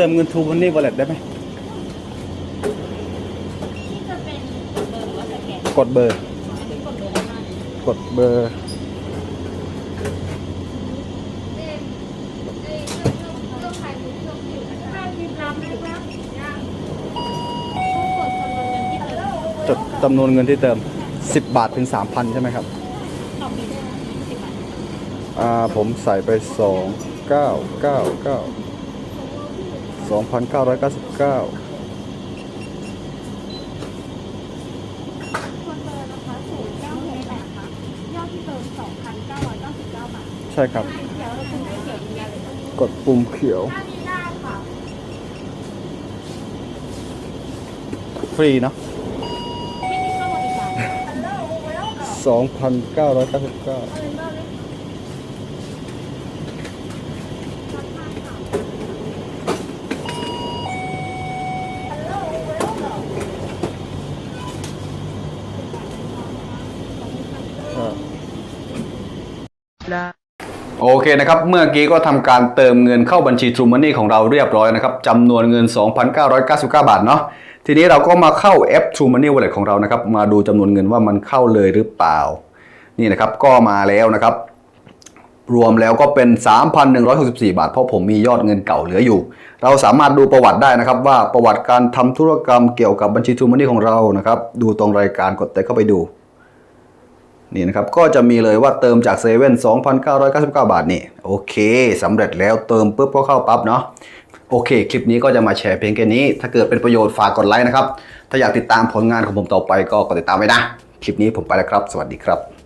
ติมเงินทูมันนี่วอลเลตได้ไหมจะเป็นเบอร์หรือว่าสแกนกดเบอร์ อันนี้กดเบอร์ได้มากกดเบอร์ กดจำนวนเงินที่เติมจดจำนวนเงินที่เติม 10 บาทถึง 3,000 ใช่ไหมครับ ต่อปีได้ไหมสิบบาทอ่า ผมใส่ไป 2 9 9 9 2,999คนเบอร์นะคะศูนย์เก้าหกแปดค่ะยอดที่เติมสองพันเก้าร้อยเก้าสิบเก้าบาทใช่ครับเดี๋ยวเราคุณได้เขียนยันเลยกดปุ่มเขียวถ้ามีได้ค่ะฟรีเนาะไม่มีค่าบริการ2,999 โอเคนะครับ เมื่อกี้ก็ทำการเติมเงินเข้าบัญชี True Money ของเราเรียบร้อยนะครับจำนวนเงิน 2,999 บาทเนาะทีนี้เราก็มาเข้าแอป True Money Wallet ของเรานะครับ มาดูจำนวนเงินว่ามันเข้าเลยหรือเปล่า นี่นะครับก็มาแล้วนะครับ รวมแล้วก็เป็น 3,164 บาท เพราะผมมียอดเงินเก่าเหลืออยู่ เราสามารถดูประวัติได้นะครับ ว่าประวัติการทำธุรกรรมเกี่ยวกับบัญชี True Money ของเรานะครับ ดูตรงรายการกดเตะเข้าไปดู นี่นะครับก็จะมีเลยว่าเติมจากเซเว่น2,999 บาทนี่โอเคสำเร็จแล้วเติมปุ๊บก็เข้าปั๊บเนาะโอเค คลิปนี้ก็จะมาแชร์เพียงแค่นี้ ถ้าเกิดเป็นประโยชน์ฝากกดไลค์นะครับ ถ้าอยากติดตามผลงานของผมต่อไปก็กดติดตามไว้นะ คลิปนี้ผมไปแล้วครับ สวัสดีครับ